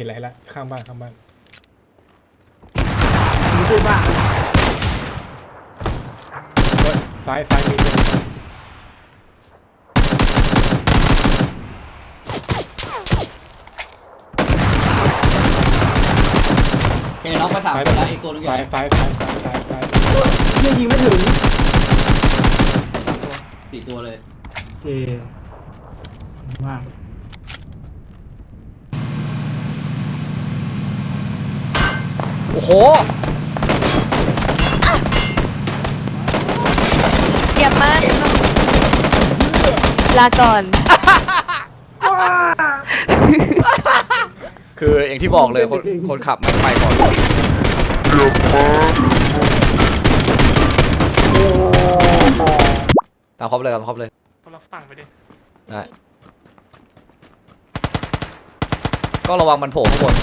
เห็นอะไรละข้างบ้านข้างบ้านมีด้วยบ้างเฮ้ยซ้ายซ้ายมีตัวเห็นน้องไปสามคนแล้วอีกตัวนึงอยู่ซ้าไหยนซ้ายซ้ายซ้ายซ้ายซ้ายยังยิงไม่ถึงสี่ตัวเลยโอเคมาก โอ้โหเก็บมันลาก่อน คืออย่างที่บอกเลยคนคนขับไม่ไปก่อนตามครบเลยตามครบเลยคนละฝั่งไปดิได้ก็ระวังมันโผล่ข้างบน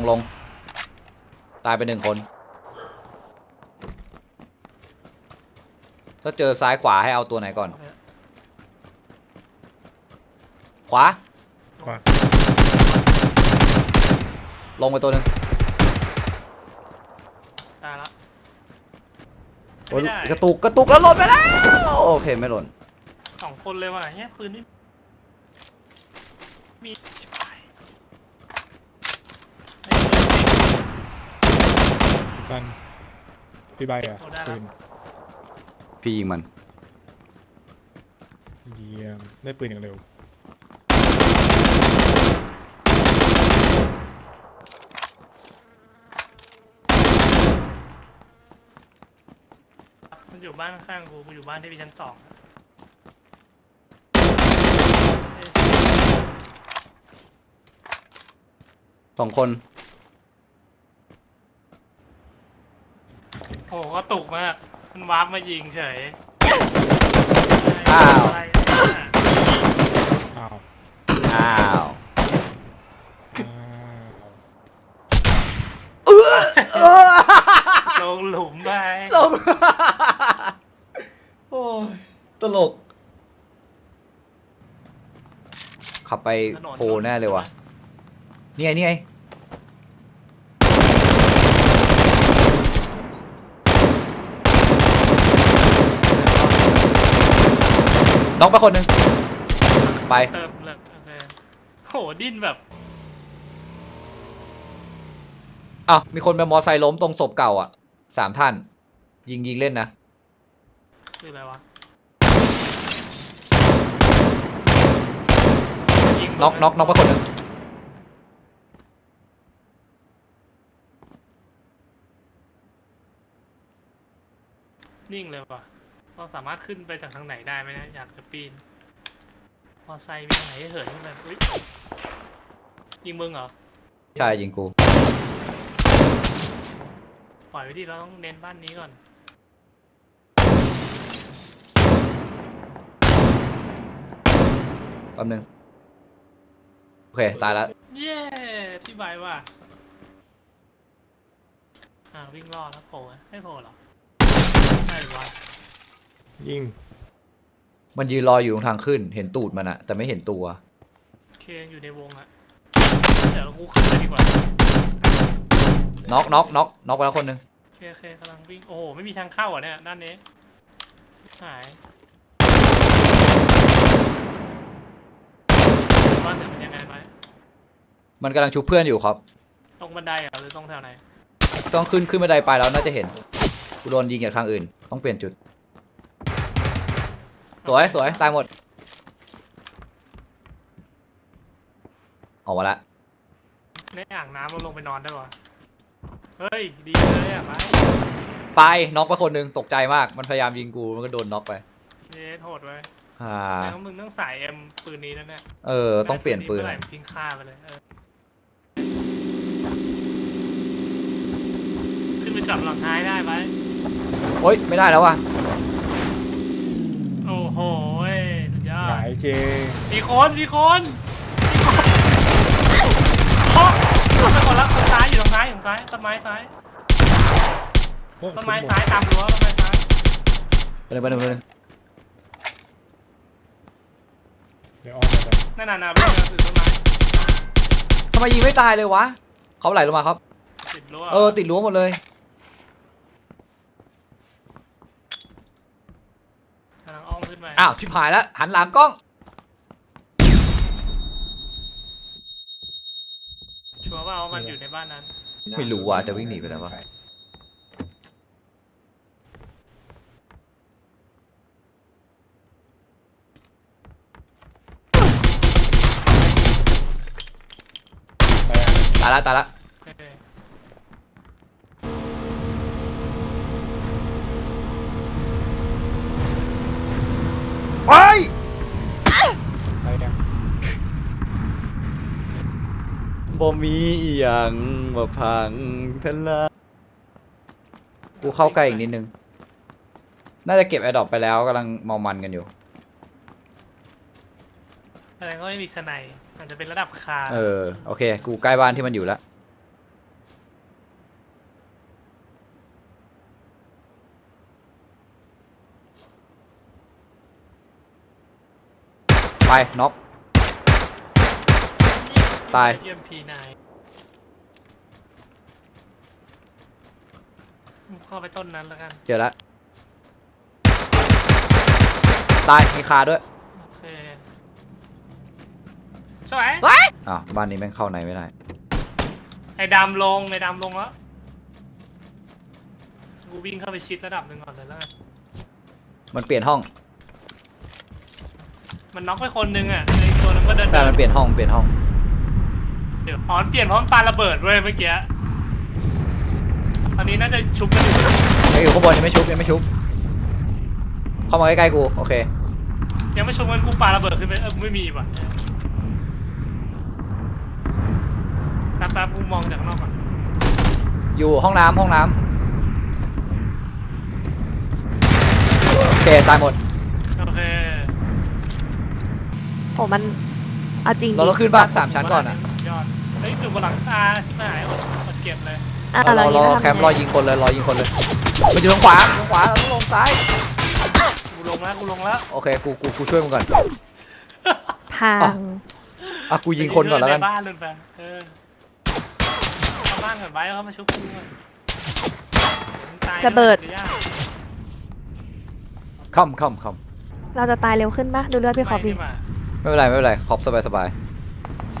งลงตายไปหนึ่งคน ถ้าเจอซ้ายขวาให้เอาตัวไหนก่อน ขวา ขวา ลงไปตัวหนึ่งตายละโอ้ยไม่ได้กระตุกกระตุกแล้วหล่นไปแล้ว โอเคไม่หล่น สองคนเลยว่ะเนี้ยปืนนี่มีชิบหายไม่มี กันพี่ใบอะเอาได้ละ ปืนพี่ยิงมัน เยี่ยมได้ปืนอย่างเร็วมันอยู่บ้านข้างๆกู กูอยู่บ้านที่มีชั้นสองเอ้ยสองคน โอ้โหก็ตุกมาก มันวาร์ปมายิงเฉยอ้าว อะไรเนี่ยอ้าวอ้าวอ้าวลงหลุมไปลงโอ้ยตลก ขับไปถนนโพแน่เลยว่ะ นี่ไงนี่ไง น้องไปคนหนึ่งไป เติมเลยโอเคโหดิ้นแบบอ้าวมีคนไปมอไซค์ล้มตรงศพเก่าอะสามท่าน ยิงยิงเล่นนะ คืออะไรวะยิงน็อกน็อกน็อกไปคนหนึ่งนิ่งเลยว่ะ เราสามารถขึ้นไปจากทางไหนได้ไหมนะอยากจะปีนมอไซค์มีทางไหนให้เหินขึ้นไปอุ้ยยิงมึงเหรอใช่ยิงกู ปล่อยไว้ดิเราต้องเน้นบ้านนี้ก่อนแป๊บนึง โอเค ตายแล้ว เย้ที่บายว่ะอ่าวิ่งรอดแล้วโผล่ไหมไม่โผล่หรอไม่วะ ยิงมันยืนรออยู่ตรงทางขึ้น เห็นตูดมันอะแต่ไม่เห็นตัวโอเคอยู่ในวงอะเดี๋ยวกูขึ้นเลยดีกว่าน็อกน็อกน็อกน็อกไปแล้วคนหนึ่งโอเคโอเคกำลังวิ่ง โอ้โห ไม่มีทางเข้าอะเนี่ยด้านนี้ชิบหายว่าถึงมันยังไงไหมมันกำลังชุบเพื่อนอยู่ครับ ตรงบันไดเหรอะหรือตรงแถวไหน ต้องขึ้นขึ้นบันไดไปแล้วน่าจะเห็นกูโดนยิงจากทางอื่น ต้องเปลี่ยนจุด สวยสวยตายหมด ออกมาละในอ่างน้ำเราลงไปนอนได้ปะเฮ้ย ดีเลยอะไปไปน็อกไปคนหนึ่งตกใจมาก มันพยายามยิงกูมันก็โดนน็อกไปเย้โหดไว้ยอ่าแล้วมึงต้องใส่เอ็มปืนนี้แล้วเนี่ยเออ ต้องเปลี่ยนปืนเมื่อไหร่อะมันทิ้งค่าไปเลยเออขึ้นไปจับหลังท้ายได้ไหมโอ๊ยไม่ได้แล้วว่ะ โอ้โหยสุดยอหด งายเจมีคนมีคนมีคนโอ้ไปก่อนแล้วต้นซ้ายอยู่ตรงซ้ายอยู่ตรงซ้ายต้นไม้ซ้ายโอ้ต้นไม้ซ้ายตามรั้วต้นไม้ซ้ายไปหนึ่งไปหนึ่งไปหนึ่งเดี๋ยวอ้อมไปก่อนนั่นน่ะนะวิ่งมาถือต้นไม้ทำไมยิงไม่ตายเลยวะเขาไหลลงมาครับติดรั้วเออติดรั้วหมดเลย กำลังอ้อม ขึ้นไปอ้าวชิบหายแล้วหันหลังกล้อง ชัวร์ว่ามันอยู่ในบ้านนั้น ไม่รู้ว่ะจะวิ่งหนีไปแล้ววะไปอะตายละตายละ บ่มีอีหยังมาพังทลายกูเข้าใกล้อีกนิดนึง น่าจะเก็บแอร์ดรอปไปแล้วกำลังเมามันกันอยู่แสดงว่าไม่มีสไนด์อาจจะเป็นระดับคาเออ โอเค กูใกล้บ้านที่มันอยู่แล้ว ไป น็อก ตาย เยี่ยมพีนายเข้าไปต้นนั้นแล้วกัน เจอแล้วตายมีคาด้วยโอเคสวยอ่าวบ้านนี้แม่งเข้าในไม่ได้ ไอ้ดำลงไอ้ดำลงแล้ว กูวิ่งเข้าไปชิดระดับหนึ่งก่อนเลยแล้วกันมันเปลี่ยนห้องมันน็อกไปคนนึงอะไอ้ตัวนั้นก็เดินแต่มันเปลี่ยนห้องเปลี่ยนห้อง เดี๋ยวอ๋อมันเปลี่ยนเพราะมันปาระเบิดเว้ยเมื่อกี้ตอนนี้น่าจะชุบกันอยู่ยังอยู่ข้างบนยังไม่ชุบยังไม่ชุบเข้ามาใกล้ๆกูโอเค ยังไม่ชุบกันกูปาระเบิดขึ้นไปเออไม่มีว่ะแป๊บๆกูมองจากข้างนอกก่อนอยู่ห้องน้ำห้องน้ำโอเคตายหมดโอเคโอ้มันเอาจริงเราต้องขึ้นบ้านสามชั้นก่อนอะ ยอด เฮ้ยอยู่บนหลังคาชิบหายอดอดเก็บเลยอะเราเรารอจะแคมป์รอยิงคนเลยรอยิงคนเลยมันอยู่ทางขวาทางขวาเราต้องลงซ้ายกูลงแล้วกูลงแล้วโอเคกูกูกูช่วยมึงก่อนทาง อะอะกูยิงคนก่อนแล้วกันในบ้านเลยไปเออเข้าบ้านก่อนไว้แล้วเขามาชุบกูก่อนตายระเบิดจยากค่ำค่ำค่เราจะตายเร็วขึ้นปะดูเลือดพี่ขอบดิไม่นี่หว่าำไม่เป็นไรไม่เป็นไรขอบสบายสบาย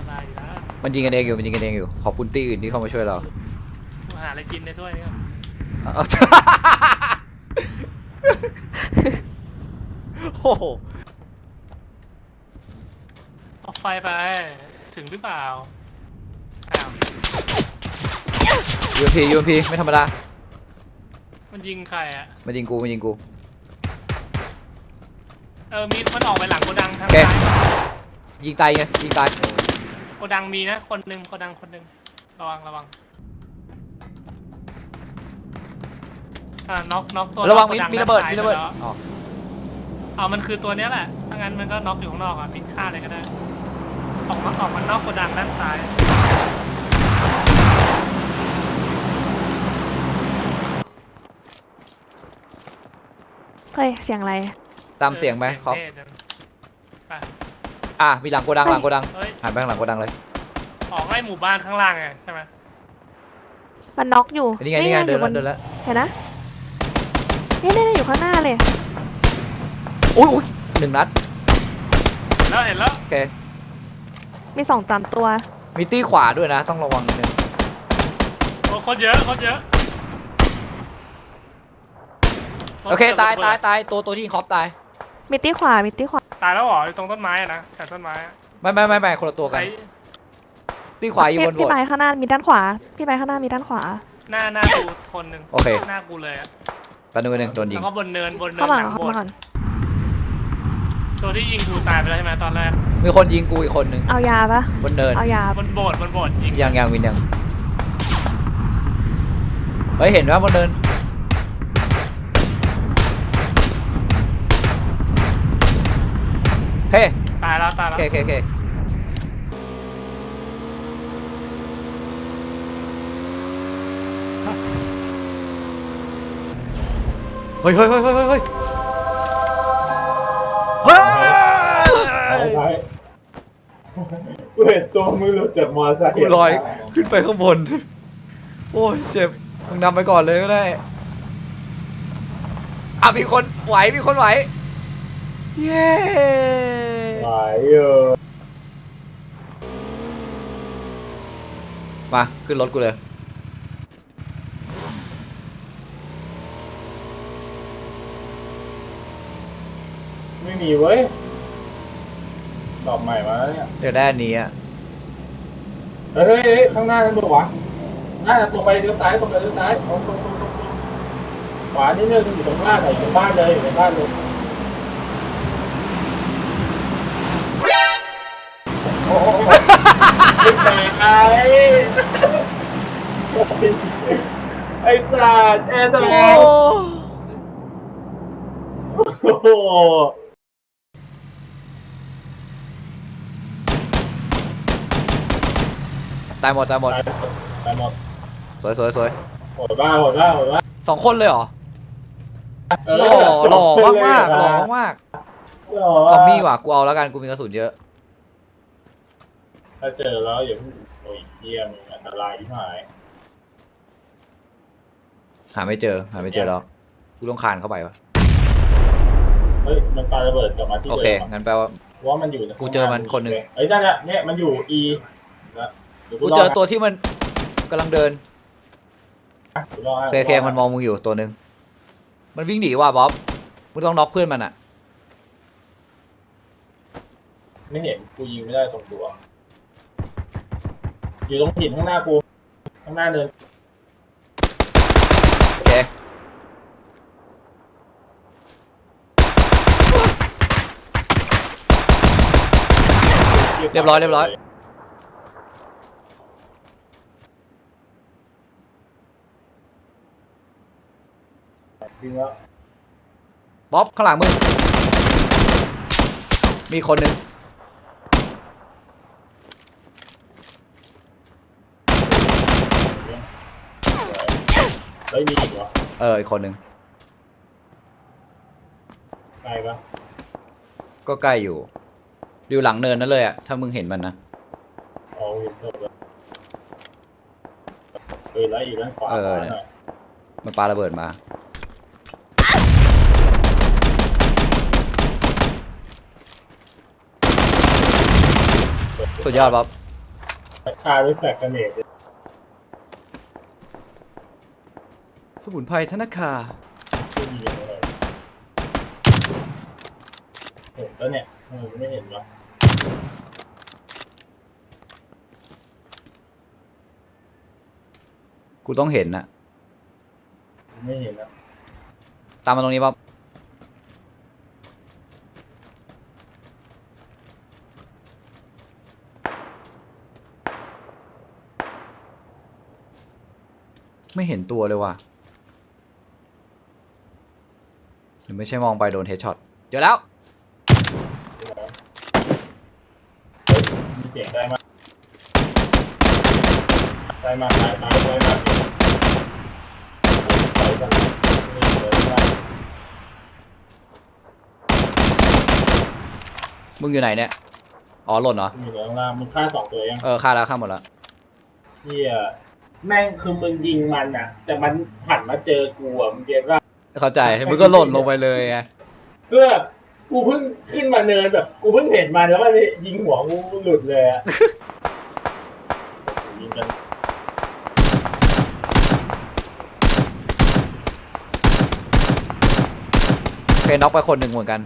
สบายอยู่แล้ว มันยิงกันเองอยู่มันยิงกันเองอยู่ขอบคุณตีอื่นที่เข้ามาช่วยเรากูหาอะไรกินในถ้วยนี่ก่อนเอา โอ้โหเอาไฟไป ถึงหรือเปล่าอ้าวยูพียูพีไม่ธรรมดามันยิงใครอะมันยิงกูมันยิงกู เออมีมันออกไปหลังโกดังทางโอเค ซ้ายยิงตายไงยิงตายโกดังมีนะ คนหนึ่งโกดังคนหนึ่งระวังระวังอ่าน็อกน็อกตัวระวังน็มีอกโกมีระเบิดด้านมีระเบิดซ้ายไปแล้วอ๋อเอามันคือตัวเนี้ยแหละถ้างั้นมันก็น็อกอยู่ข้างนอกอะปิดฆ่าเลยก็ได้ออกมาออกมานอกโกดังด้านซ้ายเฮ้ยเสียงอะไรตามเสียงไหมออครับท่จังไป อะมีหลังโกดังหลังโกดังเฮ้ย หันไปข้างหลังโกดังเลย ออกไล่หมู่บ้านข้างล่างไงใช่ไหมมันน็อกอยู่นี่ไงนี่ไงเดินอยู่บแล้วเดินแล้วเห็นนะนี่นี่นี่อยู่ข้างหน้าเลยอุ้ยอุ้ยหนึ่งนัดแล้วเห็นแล้วโอเคมีสองสามตัวมีตีขวาด้วยนะ ต้องระวังนิดนึงโอ้คนเยอะคนเยอะโอเคตายตายตายตัวตัวที่ยิงคอปตาย มิตี้ขวามิตี้ขวา ตายแล้วเหรออยู่ตรงต้นไม้อะนะแต่ต้นไม้อะไม่ไม่ไม่ไม่คนละตัวกันใช้ตีขวาอยู่บนโบพี่สถ์ไม้ข้างหน้ามีด้านขวา พี่ไม้ข้างหน้ามีด้านขวา หน้าหน้ากูคนหนึ่งโอเค หน้ากูเลยอะแป๊บนึงแป๊บนึงโดนยิแล้งวก็บนเนินบนเนิเข้านมาหลังเข้าโบสมาถ์ก่อน ตัวที่ยิงกูตายไปแล้วใช่ไหมตอนแรกมีคนยิงกูอีกคนนึงเอายาปะบนเนินเอายาบนโบสถ์บนโบสถ์ยิงยังยังวินยังเฮ้ยเห็นว่าบนเนินเฮ้ ตาย แล้วตายโอแล้วเคโอเคโอเคเฮ้ยเฮ้ยเฮ้ยเฮ้ยเฮ้ยเฮ้ยเฮ้ยไปไปกูเห็นตัวมึงหลุดจากมอไซค์กูลอยขึ้นไปข้างบน โอ้ยเจ็บมึงนำไปก่อนเลยก็ได้อะมีคนไหวมีคนไหว เย้ ไหวเออมา ขึ้นรถกูเลย ไม่มีเว้ยตอบใหม่มาแล้วเนี่ย เดี๋ยวได้อันนี้อะเฮ้ยเฮ้ยเฮ้ยข้างหน้านั่นตัววะหน้าตรงไปเลี้ยวซ้ายตรงไปเลี้ยวซ้ายตรงตรงตรงตรงตรงขวานิดนึงอยู่ตรงบ้านไหนอยู่ตรงบ้านเลยอยู่ในบ้านเลย แตกไอ้ไอ้สัตว์แอร์ดอโอ้โอ้โหตายหมดตายหมด ตายตายหมดสวยสวยสวยโหดบ้าโหดบ้าโหดบ้าสองคนเลยเหรอเออหล่อหล่อมากมากๆหล่อมากหล่อๆซอมมี่ว่ะ กูเอาแล้วกัน กูมีกระสุนเยอะ ถ้าเจอแล้วอย่าเพิ่งโอ้ยเยี่ยมงอันตรายที่หายหาไม่เจอ หาไม่เจอแล้วกูต้องคานเข้าไปวะเฮ้ยมันปาระเบิดกลับมาที่โอเดิเคมอะงั้นแปลว่า ว่ามันอยู่ในกูเจอมันคนหนึ่ง เอ้ยนั่นแหละเนี่ยมันอยู่ E นะดี๋ยวกูเจอตัวที่มันกำลังเดินรอให้เคเคมันมองมึงอยู่ตัวหนึ่งมันวิ่งหนีว่ะบ๊อบมึงต้องน็อกเพื่อนมันอะ ไม่เห็นกูยิงไม่ได้ตรงตัว อยู่ตรงหินข้างหน้ากูข้างหน้าเนินโอเคเรียบร้อยเรียบร้อย จริงแล้วบ๊อบข้างหลังมึง มีคนหนึ่ง เฮ้ยมีอีกเหรอเอออีกคนหนึ่งไกลปะก็ใกล้อยู่ อยู่หลังเนินนั่นเลยอะถ้ามึงเห็นมันนะ อ๋อวินเทอร์เลยเออแล้วอยู่ด้านขวาเออเนี่ยหน่อยมันปาระเบิดมา สุดยอดบ๊อบคาด้วยแฟกกันเนต สมุนไพรธนาคารที่มีอยู่เลยเห็นแล้วเนี่ยเออไม่เห็นวะกูต้องเห็นนะไม่เห็นนะตามมาตรงนี้บ๊อบไม่เห็นตัวเลยว่ะ ห รือไม่ใช่มองไปโดนเฮดช็อตเจอแล้วเฮ้ยมีเสียงได้มากได้มากตายตายได้มากตายกันนี่เลยมากมึงอยู่ไหนเนี่ย อ๋อหล่นเหรอมีเหลือข้างล่างมึงฆ่าสองตัวเองเออฆ่าแล้วฆ่าหมดแล้วเฮียแม่งคือมึงยิงมันอะ แต่มันหันมาเจอกูอะมึงเก็ตว่า เข้าใจมึงก็หล่นลงไปเลยไงเพื่อกูเพิ่งขึ้นมาเนินแบบ กูเพิ่งเห็นมันแล้วมันยิงหัวกูหลุดเลยอะยิงกันเคน็อกไปคนหนึ่งเหมือนกัน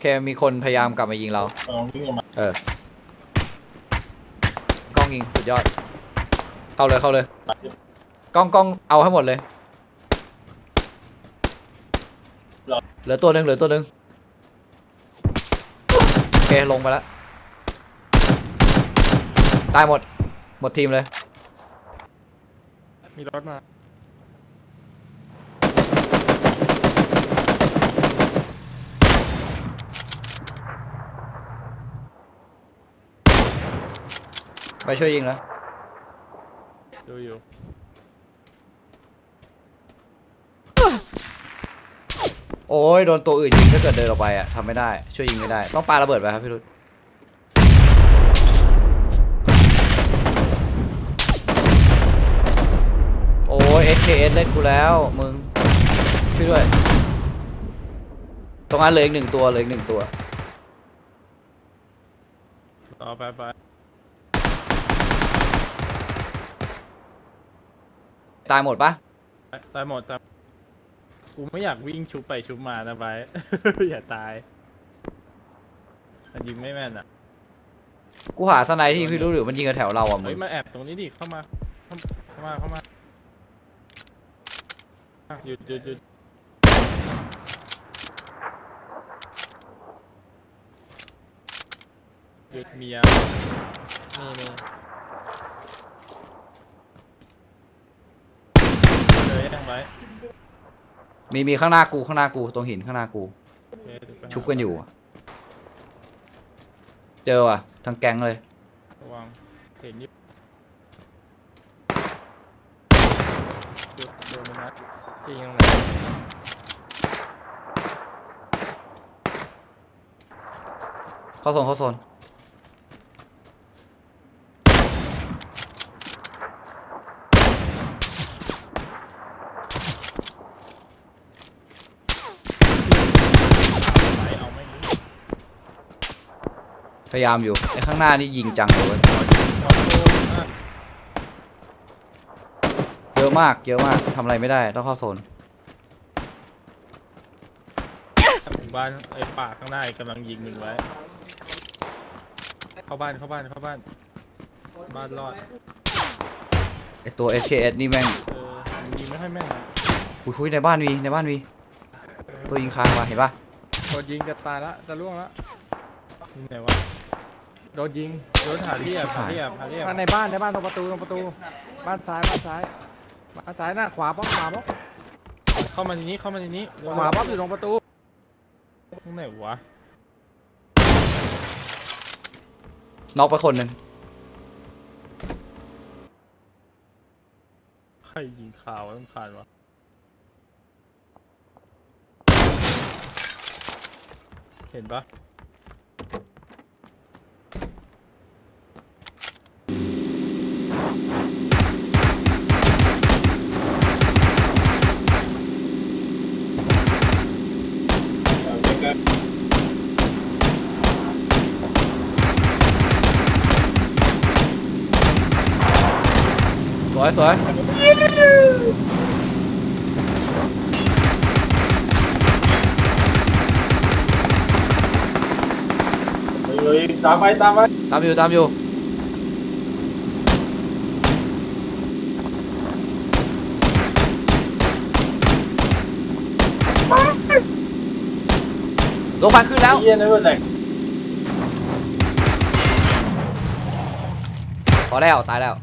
เคมีคนพยายามกลับมายิงเรา ลองวิ่งออกมาเออกล้องยิงสุดยอด เข้าเลยเข้าเลย กล้องกล้องเอาให้หมดเลย เหลือตัวหนึ่งเหลือตัวหนึ่งโอเคลงไปแล้ว ตายหมด หมดทีมเลย มีรถมา ไปช่วยยิงแล้วดูอยู่ โอ้ยโดนตัวอื่นยิงถ้าเกิดเดินออกไปอะทำไม่ได้ ช่วยยิงไม่ได้ ต้องปาระเบิดไปครับพี่รุธโอ้ย SKS เล่นกูแล้ว มึง ช่วยด้วย ตรงนั้นเหลืออีกหนึ่งตัวเหลืออีกหนึ่งตัว ต่อไปไปตายหมดปะตายหมดแต่ กูไม่อยากวิ่งชุบไปชุบมานะไปอย่าตายมันยิงไม่แม่นอะกูหาสไนด์ที่พี่รู้หรือมันยิงกันแถวเราอะมึเฮ้ยงมาแอบตรงนี้ดิเข้ามาเข้ามาเข้ามาอะหยุดหยุดหยุดหยุดเมียนี่นี่เลยยังไว้ มีมีข้างหน้ากูข้างหน้ากูตรงหินข้างหน้ากูโอเคเดี๋ยวไปหาชุบกันอยู่อะเจอว่ะทั้งแก๊งเลย ระวังเห็นอยี่จุดโดนมันนัดยิงตรงไหนเข้าโซนเข้าโซน ไปเอาไม่รู้ พยายามอยู่ไอ้ข้างหน้านี่ยิงจังเลยเว้ยเอาโดนอะเยอะมากเยอะมากทำอะไรไม่ได้ต้องเข้าโซนหมู่บ้านไอ้ป่าข้างหน้ากำลังยิงมึงไว้ เข้าบ้านเข้าบ้านเข้าบ้าน บ้านรอดไอ้ตัว SKS นี่แม่งเออมันยิงไม่ค่อยแม่นนะอุ้ยอุ้ยในบ้านมีในบ้านมีตัวยิงค้างมาเห็นปะโดนยิงจะตายละจะล่วงละนี่ไหนวะ โดนยิงโดนหาเรียบหาเรียบหาเรียบบ้านในบ้านในบ้านตรงประตูตรงประตู บ้านซ้ายบ้านซ้ายบ้านซ้ายหน้าขวาป๊อกขวาป๊อกเข้ามาในนี้เข้ามาในนี้ขวาป๊อกอยู่ตรงประตูตรงไหนวะน็อกไปคนหนึ่งใครยิงข่าวต้องผ่านวะเห็นปะ สวยสวยเลยตามไปตามไปตามอยู่ตามอยู่ ลงพันขึ้นแล้ว เยี่ยนะเว้ยไหนพอแล้วตายแล้ว